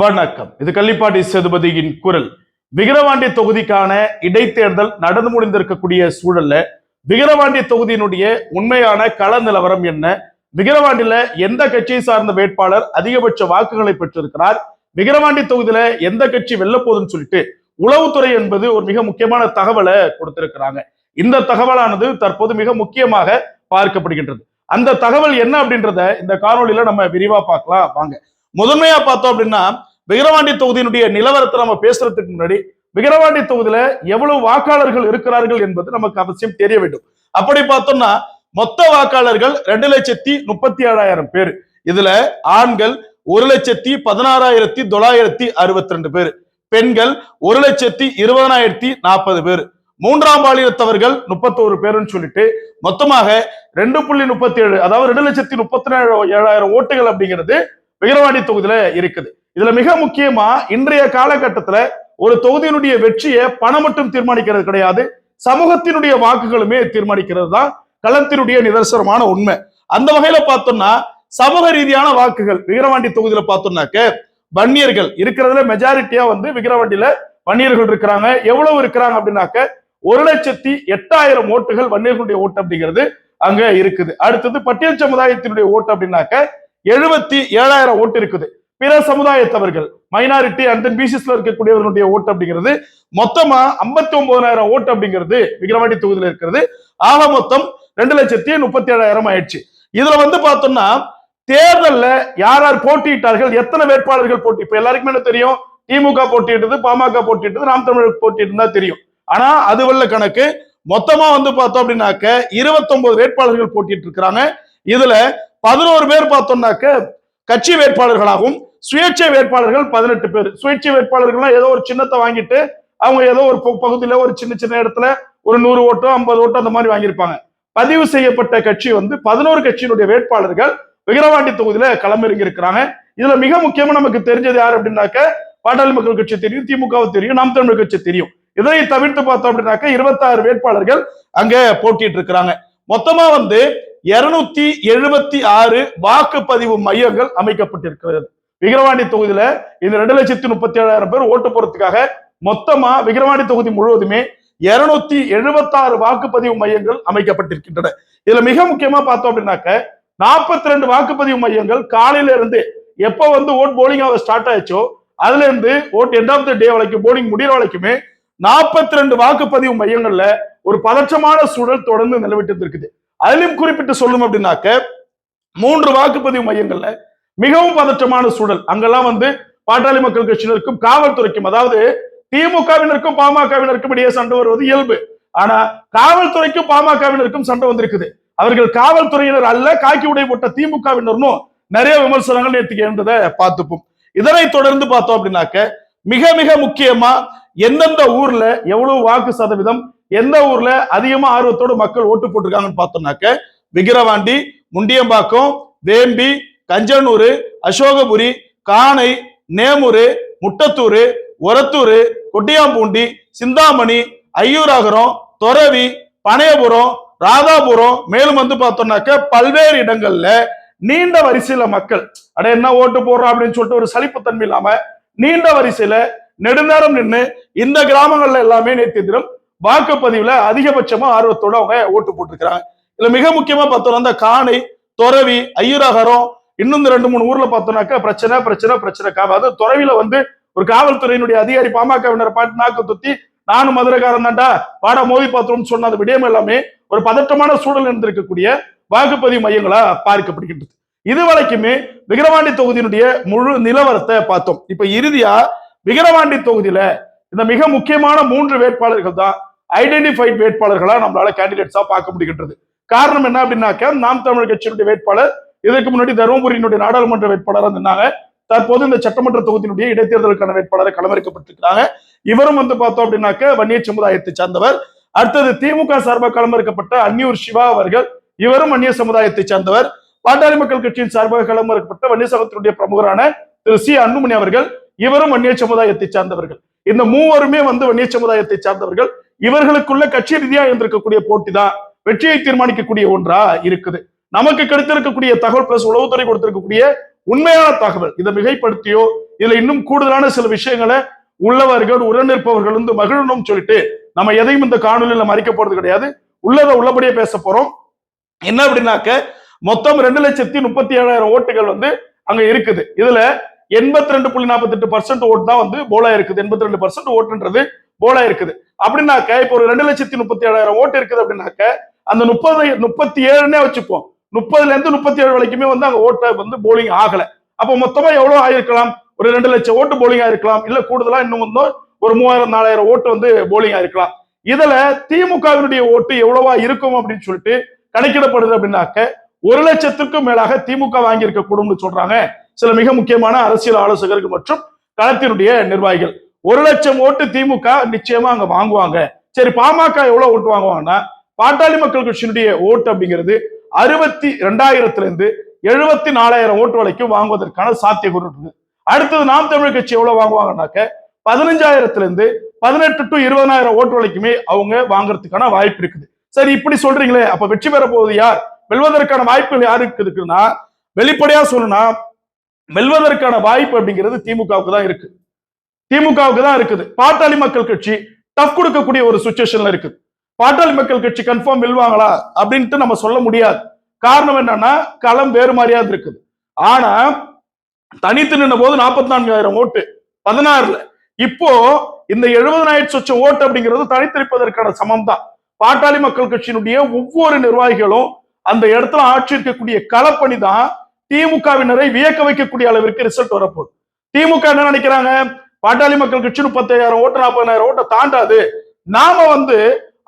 வணக்கம். இது கள்ளிப்பாட்டி சேதுபதியின் குரல். விக்கிரவாண்டி தொகுதிக்கான இடைத்தேர்தல் நடந்து முடிந்திருக்கக்கூடிய சூழல்ல விக்கிரவாண்டி தொகுதியினுடைய உண்மையான கள நிலவரம் என்ன? விக்கிரவாண்டியில எந்த கட்சியை சார்ந்த வேட்பாளர் அதிகபட்ச வாக்குகளை பெற்றிருக்கிறார்? விக்கிரவாண்டி தொகுதியில எந்த கட்சி வெல்லப்போகுதுன்னு சொல்லிட்டு உளவுத்துறை என்பது ஒரு மிக முக்கியமான தகவலை கொடுத்திருக்கிறாங்க. இந்த தகவலானது தற்போது மிக முக்கியமாக பார்க்கப்படுகின்றது. அந்த தகவல் என்ன அப்படின்றத இந்த காணொளியில நம்ம விரிவா பார்க்கலாம். வாங்க. முதன்மையா பார்த்தோம் அப்படின்னா விக்கிரவாண்டி தொகுதியினுடைய நிலவரத்தை நம்ம பேசுறதுக்கு முன்னாடி விக்கிரவாண்டி தொகுதியில எவ்வளவு வாக்காளர்கள் இருக்கிறார்கள் என்பது நமக்கு அவசியம் தெரிய வேண்டும். அப்படி பார்த்தோம்னா மொத்த வாக்காளர்கள் ரெண்டு லட்சத்தி முப்பத்தி ஏழாயிரம் பேர். இதுல ஆண்கள் ஒரு லட்சத்தி பதினாறாயிரத்தி தொள்ளாயிரத்தி அறுபத்தி ரெண்டு பேர். பெண்கள் ஒரு லட்சத்தி இருபதனாயிரத்தி நாற்பது பேர். மூன்றாம் பாலினத்தவர்கள் முப்பத்தோரு பேருன்னு சொல்லிட்டு மொத்தமாக ரெண்டு புள்ளி முப்பத்தி ஏழு அதாவது ரெண்டு லட்சத்தி முப்பத்தி ஏழாயிரம் ஓட்டுகள் அப்படிங்கிறது விக்கிரவாண்டி தொகுதியில இருக்குது. இதுல மிக முக்கியமா இன்றைய காலகட்டத்துல ஒரு தொகுதியினுடைய வெற்றியை பணம் மட்டும் தீர்மானிக்கிறது கிடையாது. சமூகத்தினுடைய வாக்குகளுமே தீர்மானிக்கிறது தான் களத்தினுடைய நிதர்சனமான உண்மை. அந்த வகையில பார்த்தோம்னா சமூக ரீதியான வாக்குகள் விக்கிரவாண்டி தொகுதியில பார்த்தோம்னாக்க வன்னியர்கள் இருக்கிறதுல மெஜாரிட்டியா வந்து விக்கிரவாண்டியில வன்னியர்கள் இருக்கிறாங்க. எவ்வளவு இருக்கிறாங்க அப்படின்னாக்க ஒரு லட்சத்தி எட்டாயிரம் ஓட்டுகள் வன்னியர்களுடைய ஓட்டு அப்படிங்கிறது அங்க இருக்குது. அடுத்தது பட்டியல் சமுதாயத்தினுடைய ஓட்டு அப்படின்னாக்க எழுபத்தி ஏழாயிரம் ஓட்டு இருக்குது. பிற சமுதாயத்தவர்கள் மைனாரிட்டி அண்ட் தென் பிசிஸ்ல இருக்கக்கூடியவர்களுடைய ஓட்டு அப்படிங்கிறது மொத்தமா ஐம்பத்தி ஒன்பதாயிரம் ஓட்டு அப்படிங்கிறது விக்ரவாண்டி தொகுதியில் இருக்கிறது. ஆக மொத்தம் ரெண்டு லட்சத்தி முப்பத்தி ஏழாயிரம் ஆயிடுச்சு. இதுல வந்து பார்த்தோம்னா தேர்தல்ல யார் யார் போட்டியிட்டார்கள் எத்தனை வேட்பாளர்கள் போட்டி இப்ப எல்லாருக்குமே என்ன தெரியும்? திமுக போட்டியிட்டது பாமக போட்டியிட்டது நாம் தமிழர் போட்டிட்டு தெரியும். ஆனா அது வல்ல கணக்கு மொத்தமா வந்து பார்த்தோம் அப்படின்னாக்க இருபத்தொன்பது வேட்பாளர்கள் போட்டிட்டு இருக்கிறாங்க இதுல பதினோரு பேர் பார்த்தோம்னாக்க கட்சி வேட்பாளர்களாகவும் சுயேட்சை வேட்பாளர்கள் பதினெட்டு பேர். சுயேட்சை வேட்பாளர்கள்லாம் ஏதோ ஒரு சின்னத்தை வாங்கிட்டு அவங்க ஏதோ ஒரு பகு- பகுதியில ஒரு சின்ன சின்ன இடத்துல ஒரு நூறு ஓட்டோ ஐம்பது ஓட்டோ அந்த மாதிரி வாங்கியிருப்பாங்க. பதிவு செய்யப்பட்ட கட்சி வந்து பதினோரு கட்சியினுடைய வேட்பாளர்கள் விக்கிரவாண்டி தொகுதியில களமிறங்கி இருக்கிறாங்க இதுல மிக முக்கியமா நமக்கு தெரிஞ்சது யார் அப்படின்னாக்க பாட்டாளி மக்கள் கட்சி தெரியும் திமுகவும் தெரியும் நாம் தமிழ் கட்சி தெரியும். இதை தவிர்த்து பார்த்தோம் அப்படின்னாக்க இருபத்தாறு வேட்பாளர்கள் அங்க போட்டிட்டு இருக்கிறாங்க மொத்தமா வந்து இருநூத்தி எழுபத்தி ஆறு வாக்குப்பதிவு மையங்கள் அமைக்கப்பட்டிருக்கிறது. விக்கிரவாண்டி தொகுதியில இந்த ரெண்டு லட்சத்தி முப்பத்தி ஏழாயிரம் பேர் ஓட்டு போறதுக்காக மொத்தமா விக்கிரவாண்டி தொகுதி முழுவதுமே இருநூத்தி எழுபத்தாறு வாக்குப்பதிவு மையங்கள் அமைக்கப்பட்டிருக்கின்றன. இதுல மிக முக்கியமா பார்த்தோம் அப்படின்னாக்க நாற்பத்தி ரெண்டு வாக்குப்பதிவு மையங்கள் காலையில இருந்து எப்ப வந்து ஓட் போலிங் ஆக ஸ்டார்ட் ஆயிடுச்சோ அதுல இருந்து vote end of the day வரைக்கும் போலிங் முடிகிற வரைக்குமே நாற்பத்தி ரெண்டு வாக்குப்பதிவு மையங்கள்ல ஒரு பதற்றமான சூழல் தொடர்ந்து நிலவிட்டு இருக்குது. அதிலும் குறிப்பிட்டு சொல்லும் அப்படின்னாக்க மூன்று வாக்குப்பதிவு மையங்கள்ல மிகவும் பதற்றமான சூழல். அங்கெல்லாம் வந்து பாட்டாளி மக்கள் கட்சியினருக்கும் காவல்துறைக்கும் அதாவது திமுகவினருக்கும் பாமகவினருக்கும் இடையே சண்டை வருவது இயல்பு. ஆனா காவல்துறைக்கும் பாமகவினருக்கும் சண்டை வந்திருக்குது. அவர்கள் காவல்துறையினர் அல்ல காக்கி உடை போட்ட திமுகவினரும் நிறைய விமர்சனங்கள் நேற்று இருந்ததை பார்த்துப்போம். இதனை தொடர்ந்து பார்த்தோம் அப்படின்னாக்க மிக மிக முக்கியமா எந்தெந்த ஊர்ல எவ்வளவு வாக்கு சதவீதம் எந்த ஊர்ல அதிகமா ஆர்வத்தோடு மக்கள் ஓட்டு போட்டிருக்காங்கன்னு பார்த்தோம்னாக்க விக்கிரவாண்டி முண்டியம்பாக்கம் வேம்பி கஞ்சனூர் அசோகபுரி காணை நேமூர் முட்டத்தூர் ஒரத்தூர் கொட்டியாம்பூண்டி சிந்தாமணி ஐயூராகரம் தொரவி பனையபுரம் ராதாபுரம் மேலும் வந்து பார்த்தோம்னாக்க பல்வேறு இடங்கள்ல நீண்ட வரிசையில மக்கள் அட என்ன ஓட்டு போடுறோம் அப்படின்னு சொல்லிட்டு ஒரு சலிப்புத்தன்மை இல்லாம நீண்ட வரிசையில நெடுநேரம் நின்று இந்த கிராமங்கள்ல எல்லாமே நேற்று தினம் வாக்குப்பதிவுல அதிகபட்சமா ஆர்வத்தோட அவங்க ஓட்டு போட்டிருக்கிறாங்க. இதுல மிக முக்கியமா பார்த்தோம்னா அந்த காணை துறவி ஐயரகரம் இன்னும் இந்த ரெண்டு மூணு ஊர்ல பார்த்தோம்னாக்கா பிரச்சனை பிரச்சனை பிரச்சனை. காவல் அதாவது துறவில வந்து ஒரு காவல்துறையினுடைய அதிகாரி பாமகவினர் பாட்டு நாக்கு துத்தி நானும் மதுரைக்காரன் தான்டா வாடா மோதி பார்த்தோம்னு சொன்ன அந்த விடயம் எல்லாமே ஒரு பதற்றமான சூழல் இருந்திருக்கக்கூடிய வாக்குப்பதிவு மையங்களா பார்க்கப்படுகின்றது. இது வரைக்குமே விக்கிரவாண்டி தொகுதியினுடைய முழு நிலவரத்தை பார்த்தோம். இப்ப இறுதியா விக்கிரவாண்டி தொகுதியில இந்த மிக முக்கியமான மூன்று வேட்பாளர்கள் தான் ஐடென்டிஃபைட் வேட்பாளர்களா நம்மளால கேண்டிடேட்ஸா பார்க்க முடிகின்றது. காரணம் என்ன அப்படின்னாக்க நாம் தமிழர் கட்சியினுடைய வேட்பாளர் இதுக்கு முன்னாடி தருமபுரியினுடைய நாடாளுமன்ற வேட்பாளராக இருந்தாங்க. தற்போது இந்த சட்டமன்ற தொகுதியினுடைய இடைத்தேர்தலுக்கான வேட்பாளரை களமிறக்கப்பட்டிருக்கிறாங்க. இவரும் வந்து பார்த்தோம் அப்படின்னாக்க வன்னியர் சமுதாயத்தை சார்ந்தவர். அடுத்தது திமுக சார்பாக களமிறக்கப்பட்ட அன்னியூர் சிவா அவர்கள் இவரும் வன்னிய சமுதாயத்தை சார்ந்தவர். பாட்டாளி மக்கள் கட்சியின் சார்பாக களமிறக்கப்பட்ட வன்னிய சமூகத்தினுடைய பிரமுகரான திரு சி அன்புமணி அவர்கள் இவரும் வன்னிய சமுதாயத்தை சார்ந்தவர்கள். இந்த மூவருமே வந்து வன்னிய சமுதாயத்தை சார்ந்தவர்கள். இவர்களுக்குள்ள கட்சி ரீதியா இருந்திருக்கக்கூடிய போட்டி தான் வெற்றியை தீர்மானிக்கக்கூடிய ஒன்றா இருக்குது. நமக்கு கிடைத்திருக்கக்கூடிய தகவல் பிளஸ் உளவுத்துறை கொடுத்திருக்கக்கூடிய உண்மையான தகவல் இதை மிகைப்படுத்தியோ இதுல இன்னும் கூடுதலான சில விஷயங்களை உள்ளவர்கள் உடனிருப்பவர்கள் வந்து மகிழணும் சொல்லிட்டு நம்ம எதையும் இந்த காணொலியில மறைக்க போறது கிடையாது. உள்ளத உள்ளபடியே பேச போறோம். என்ன அப்படின்னாக்க மொத்தம் ரெண்டு லட்சத்தி முப்பத்தி ஏழாயிரம் ஓட்டுகள் வந்து அங்க இருக்குது. இதுல எண்பத்தி ரெண்டு புள்ளி நாற்பத்தி எட்டு பர்சன்ட் ஓட்டு தான் வந்து போலா இருக்குது. எண்பத்தி ரெண்டு பர்சன்ட் ஓட்டுன்றது போலா இருக்குது. அப்படின்னாக்க இப்போ ஒரு ரெண்டு லட்சத்தி முப்பத்தி ஏழாயிரம் ஓட்டு இருக்குது அப்படின்னாக்க அந்த முப்பது முப்பத்தி ஏழுன்னே வச்சுப்போம். முப்பதுல இருந்து முப்பத்தி ஏழு வரைக்குமே வந்து அங்க ஓட்டை வந்து போலிங் ஆகல. அப்போ மொத்தமா எவ்வளவு ஆயிருக்கலாம்? ஒரு ரெண்டு லட்சம் ஓட்டு போலிங் ஆயிருக்கலாம். இல்ல கூடுதலா இன்னும் வந்து ஒரு மூவாயிரம் நாலாயிரம் ஓட்டு வந்து போலிங் ஆயிருக்கலாம். இதுல திமுகவினுடைய ஓட்டு எவ்வளவா இருக்கும் அப்படின்னு சொல்லிட்டு கணக்கிடப்படுது அப்படின்னாக்க ஒரு லட்சத்துக்கும் மேலாக திமுக வாங்கியிருக்க கூடும்னு சொல்றாங்க. சில மிக முக்கியமான அரசியல் ஆலோசகர்கள் மற்றும் களத்தினுடைய நிர்வாகிகள். ஒரு லட்சம் ஓட்டு திமுக நிச்சயமா அங்க வாங்குவாங்க. சரி பாமக எவ்வளவு ஓட்டு வாங்குவாங்கன்னா பாட்டாளி மக்கள் கட்சியினுடைய ஓட்டு அப்படிங்கிறது அறுபத்தி ரெண்டாயிரத்துல இருந்து எழுபத்தி நாலாயிரம் ஓட்டு வரைக்கும் வாங்குவதற்கான சாத்தியக்கூறு இருக்கு அடுத்தது நாம் தமிழ் கட்சி எவ்வளவு வாங்குவாங்கன்னாக்க பதினஞ்சாயிரத்துல இருந்து பதினெட்டு டு இருபதாயிரம் ஓட்டு வரைக்குமே அவங்க வாங்குறதுக்கான வாய்ப்பு இருக்குது. சரி இப்படி சொல்றீங்களே அப்ப வெற்றி பெற போவது யார்? வெல்வதற்கான வாய்ப்புகள் யாருக்கு இருக்குன்னா வெளிப்படையா சொல்லணும்னா வெல்வதற்கான வாய்ப்பு அப்படிங்கிறது திமுகவுக்கு தான் இருக்கு. திமுகவுக்கு தான் இருக்குது. பாட்டாளி மக்கள் கட்சி டஃப் கொடுக்கக்கூடிய ஒரு சுச்சுவேஷன்ல இருக்குது. பாட்டாளி மக்கள் கட்சி கன்ஃபார்ம் வெல்வாங்களா அப்படின்ட்டு நம்ம சொல்ல முடியாது. காரணம் என்னன்னா களம் வேறு மாதிரியாது இருக்குது. ஆனா தனித்து நின்ற போது நாற்பத்தி நான்காயிரம் ஓட்டு. பதினாறுல. இப்போ இந்த எழுபதனாயிரம் சொச்சம் ஓட்டு அப்படிங்கிறது தனித்திருப்பதற்கான சமம் தான் பாட்டாளி மக்கள் கட்சியினுடைய ஒவ்வொரு நிர்வாகிகளும் அந்த இடத்துல ஆட்சி இருக்கக்கூடிய களப்பணி தான் திமுகவினரை வியக்க வைக்கக்கூடிய அளவிற்கு ரிசல்ட் வரப்போகுது. திமுக என்ன நினைக்கிறாங்க? பாட்டாளி மக்கள் கட்சி முப்பத்தையாயிரம் ஓட்டு நாற்பதாயிரம் ஓட்டை தாண்டாது. நாம வந்து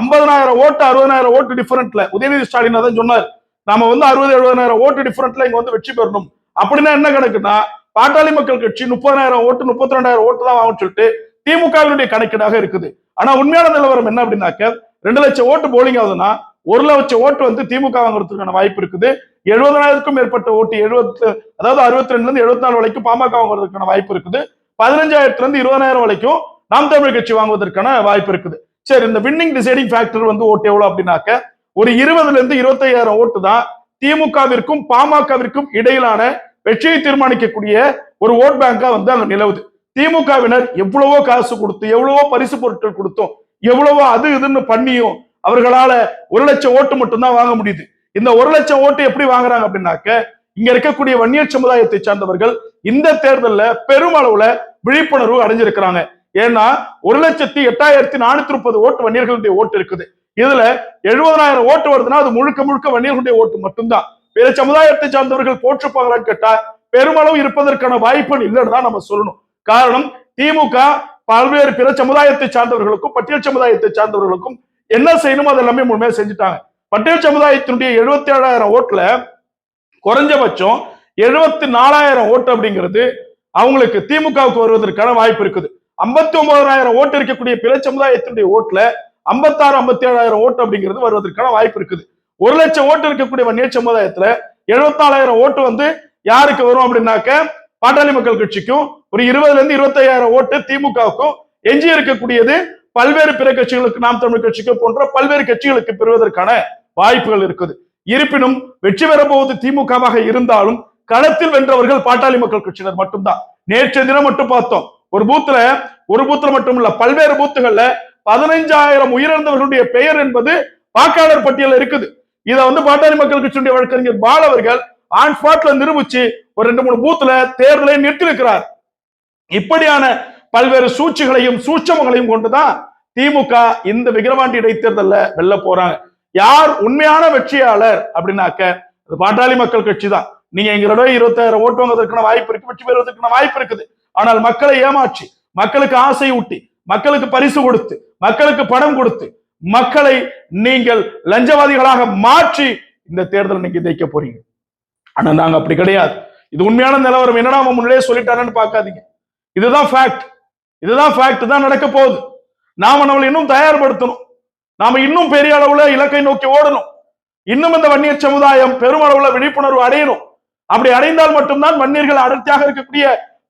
ஐம்பதனாயிரம் ஓட்டு அறுபதாயிரம் ஓட்டு டிஃபரெண்ட்ல உதயநிதி ஸ்டாலின் தான் சொன்னார். நாம வந்து அறுபது எழுபதாயிரம் ஓட்டு டிஃபரெண்ட்ல இங்க வந்து வெற்றி பெறணும். அப்படின்னா என்ன கணக்குன்னா பாட்டாளி மக்கள் கட்சி முப்பதாயிரம் ஓட்டு முப்பத்தி ரெண்டாயிரம் ஓட்டு தான் வாங்கன்னு சொல்லிட்டு திமுகவினுடைய கணக்கீடாக இருக்குது. ஆனா உண்மையான நிலவரம் என்ன அப்படின்னாக்க ரெண்டு லட்சம் ஓட்டு போலிங் ஆகுதுன்னா ஒரு லட்சம் ஓட்டு வந்து திமுக வாங்குறதுக்கான வாய்ப்பு இருக்குது. எழுபதனாயிரத்துக்கும் மேற்பட்ட ஓட்டு எழுபத்து அதாவது அறுபத்தி ரெண்டுல இருந்து எழுபத்தி நாலு வரைக்கும் பாமக வாங்குறதுக்கான வாய்ப்பு இருக்குது. பதினஞ்சாயிரத்துல இருந்து இருபதாயிரம் வரைக்கும் நாம் தமிழ் கட்சி வாங்குவதற்கான வாய்ப்பு இருக்குது. சரி இந்த வின்னிங் டிசைடிங் ஃபேக்டர் வந்து ஓட்டு எவ்வளவு அப்படின்னாக்க ஒரு இருபதுல இருந்து இருபத்தையாயிரம் ஓட்டு தான் திமுகவிற்கும் பாமகவிற்கும் இடையிலான வெற்றியை தீர்மானிக்கக்கூடிய ஒரு ஓட் பேங்கா வந்து அங்க நிலவுது. திமுகவினர் எவ்வளவோ காசு கொடுத்து எவ்வளவோ பரிசு பொருட்கள் கொடுத்தோம் எவ்வளவோ அது இதுன்னு பண்ணியும் அவர்களால ஒரு லட்சம் ஓட்டு மட்டும்தான் வாங்க முடியுது. இந்த ஒரு லட்சம் ஓட்டு எப்படி வாங்குறாங்க அப்படின்னாக்க இங்க இருக்கக்கூடிய வன்னியர் சமுதாயத்தை சார்ந்தவர்கள் இந்த தேர்தல்ல பெருமளவுல விழிப்புணர்வு அடைஞ்சிருக்கிறாங்க. ஏன்னா ஒரு லட்சத்தி எட்டாயிரத்தி நானூத்தி முப்பது ஓட்டு வன்னியர்களுடைய ஓட்டு இருக்குது. இதுல எழுபதாயிரம் ஓட்டு வருதுன்னா அது முழுக்க முழுக்க வன்னியர்களுடைய ஓட்டு மட்டும்தான். பிற சமுதாயத்தை சார்ந்தவர்கள் போற்றுப்பாங்களான்னு கேட்டா பெருமளவு இருப்பதற்கான வாய்ப்பு இல்லைன்னு தான் நம்ம சொல்லணும். காரணம் திமுக பல்வேறு பிற சமுதாயத்தை சார்ந்தவர்களுக்கும் பட்டியல் சமுதாயத்தை சார்ந்தவர்களுக்கும் என்ன செய்யணுமோ அது எல்லாமே முழுமையாக செஞ்சுட்டாங்க. பட்டியல் சமுதாயத்தினுடைய எழுபத்தி ஏழாயிரம் ஓட்டுல குறைஞ்சபட்சம் எழுபத்தி நாலாயிரம் ஓட்டு அப்படிங்கிறது அவங்களுக்கு திமுகவுக்கு வருவதற்கான வாய்ப்பு இருக்குது. ஐம்பத்தி ஒன்பதாயிரம் ஓட்டு இருக்கக்கூடிய பிற சமுதாயத்தினுடைய ஓட்டுல ஐம்பத்தாறு ஐம்பத்தி ஏழாயிரம் ஓட்டு அப்படிங்கிறது வருவதற்கான வாய்ப்பு இருக்குது. ஒரு லட்சம் ஓட்டு இருக்கக்கூடிய வன்னியர் சமுதாயத்துல எழுபத்தாலாயிரம் ஓட்டு வந்து யாருக்கு வரும் அப்படின்னாக்க பாட்டாளி மக்கள் கட்சிக்கும் ஒரு இருபதுல இருந்து இருபத்தையாயிரம் ஓட்டு திமுகவுக்கும் எஞ்சி இருக்கக்கூடியது பல்வேறு பிற கட்சிகளுக்கு நாம் தமிழ் கட்சிக்கு போன்ற பல்வேறு கட்சிகளுக்கு பெறுவதற்கான வாய்ப்புகள் இருக்குது. இருப்பினும் வெற்றி பெறப்போவது திமுகவாக இருந்தாலும் களத்தில் வென்றவர்கள் பாட்டாளி மக்கள் கட்சியினர் மட்டும்தான். நேற்று தினம் மட்டும் பார்த்தோம். ஒரு பூத்துல ஒரு பூத்துல மட்டும் இல்ல பல்வேறு பூத்துகள்ல பதினைஞ்சாயிரம் உயிரிழந்தவர்களுடைய பெயர் என்பது வாக்காளர் பட்டியல இருக்குது. இதை வந்து பாட்டாளி மக்கள் கட்சியுடைய வழக்கறிஞர் பால் அவர்கள் ஆன் ஸ்பாட்ல நிரூபிச்சு ஒரு ரெண்டு மூணு பூத்துல தேர்தலை நிறுத்தியிருக்கிறார். இப்படியான பல்வேறு சூழ்ச்சிகளையும் சூட்சமங்களையும் கொண்டுதான் திமுக இந்த விக்கிரவாண்டி இடைத்தேர்தல்ல வெல்ல போறாங்க. யார் உண்மையான வெற்றியாளர் அப்படின்னாக்க அது பாட்டாளி மக்கள் கட்சி தான் நீங்க எங்களோட இருபத்தாயிரம் ஓட்டு வாங்குவதற்கான வாய்ப்பு இருக்கு வெற்றி பெறுவதற்கான வாய்ப்பு இருக்குது. ஆனால் மக்களை ஏமாற்றி மக்களுக்கு ஆசை ஊட்டி மக்களுக்கு பரிசு கொடுத்து மக்களுக்கு பணம் கொடுத்து மக்களை நீங்கள் லஞ்சவாதிகளாக மாற்றி இந்த தேர்தல் நீங்க ஜெயிக்க போறீங்க. ஆனா நாங்க அப்படி கிடையாது. இது உண்மையான நிலவரம். என்னடா அவன் முன்னாடியே சொல்லிட்டாருன்னு பாக்காதீங்க இதுதான் ஃபேக்ட் இதுதான் ஃபேக்ட் தான் நடக்க போகுது. நாம நம்மளை இன்னும் தயார்படுத்தணும். நாம இன்னும் பெரிய அளவுல இலக்கை நோக்கி ஓடணும். இன்னும் இந்த வன்னியர் சமுதாயம் பெருமளவுல விழிப்புணர்வு அடையணும். அப்படி அடைந்தால் மட்டும்தான் வன்னியர்கள் அடர்த்தியாக இருக்கக்கூடிய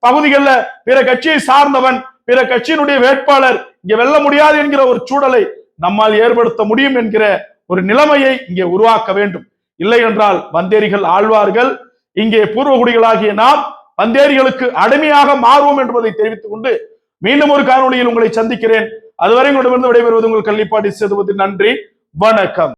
பகுதிகளில் பிற கட்சியை சார்ந்தவன் பிற கட்சியினுடைய வேட்பாளர் இங்க வெல்ல முடியாது என்கிற ஒரு சூழலை நம்மால் ஏற்படுத்த முடியும் என்கிற ஒரு நிலைமையை இங்கே உருவாக்க வேண்டும். இல்லை என்றால் வந்தேரிகள் ஆழ்வார்கள் இங்கே பூர்வகுடிகளாகிய நாம் வந்தேரிகளுக்கு அடிமையாக மாறுவோம் என்பதை தெரிவித்துக் கொண்டு மீண்டும் ஒரு காணொலியில் உங்களை சந்திக்கிறேன். அதுவரை உங்களிடமிருந்து விடைபெறுவது உங்கள் கள்ளிப்பாடி சேதுபதி. நன்றி வணக்கம்.